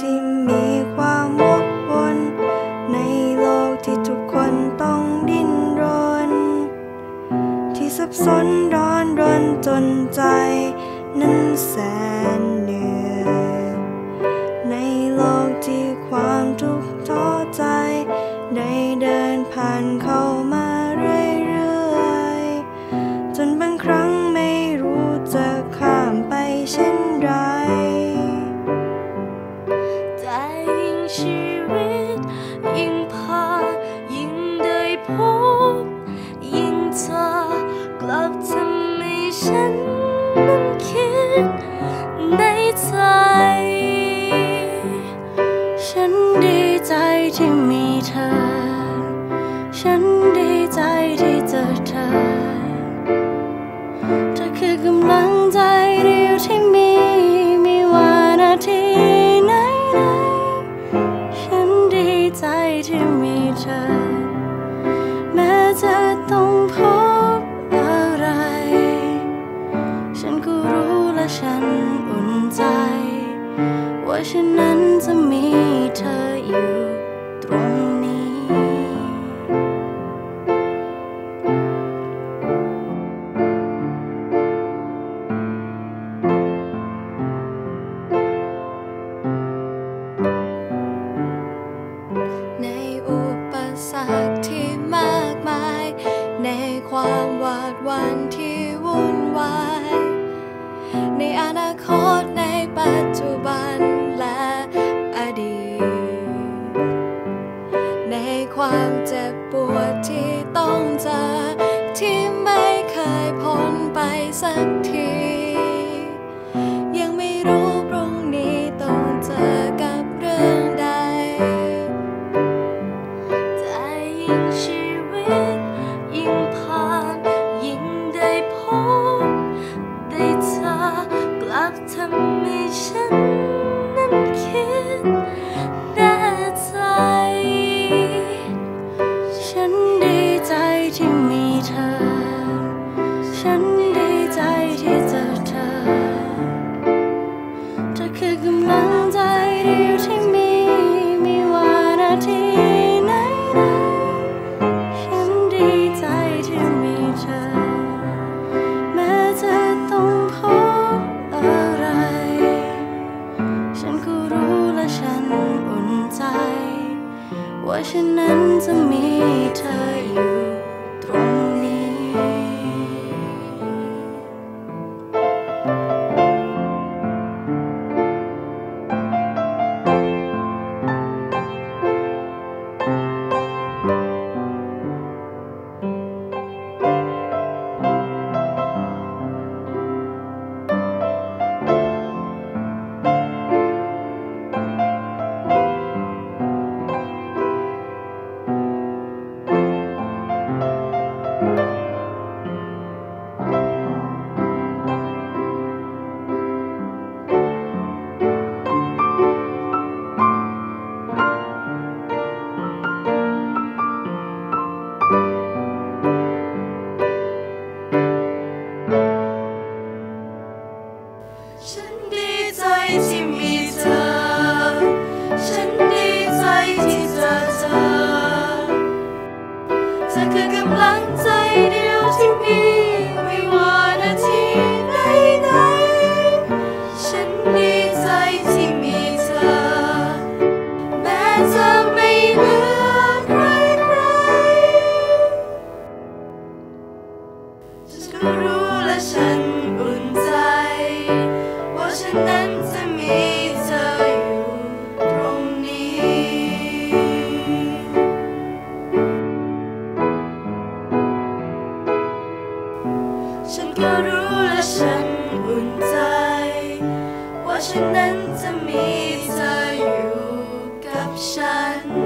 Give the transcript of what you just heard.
ที่มีความวกวนในโลกที่ทุกคนต้องดิ้นรน ที่สับสนร้อนรนจนใจ นั้นแสน พบ ยิ่งเธอกลับทำให้ฉันนั้นคิดในใจ ฉันดีใจที่มีเธอ ฉัน ฉันนั้นจะมีเธออยู่ตรงนี้ ในอุปสรรคที่มากมาย ในความหวาดหวั่นที่วุ่นวาย ในอนาคตในปัจจุบัน จอที่ไม่เคยพ้นไปสักที ยังไม่รู้พรุ่งนี้ต้องเจอกับเรื่องใดแต่ยิ่งชีวิต ยิ่งผ่าน ยิ่งได้พบได้เธอกลับทำให้ฉัน ฉันนั้นจะมี ฉันนั้นจะมีเธออยู่ตรงนี้ ฉันก็รู้และฉันอุ่นใจ ว่าฉันนั้นจะมีเธออยู่กับฉัน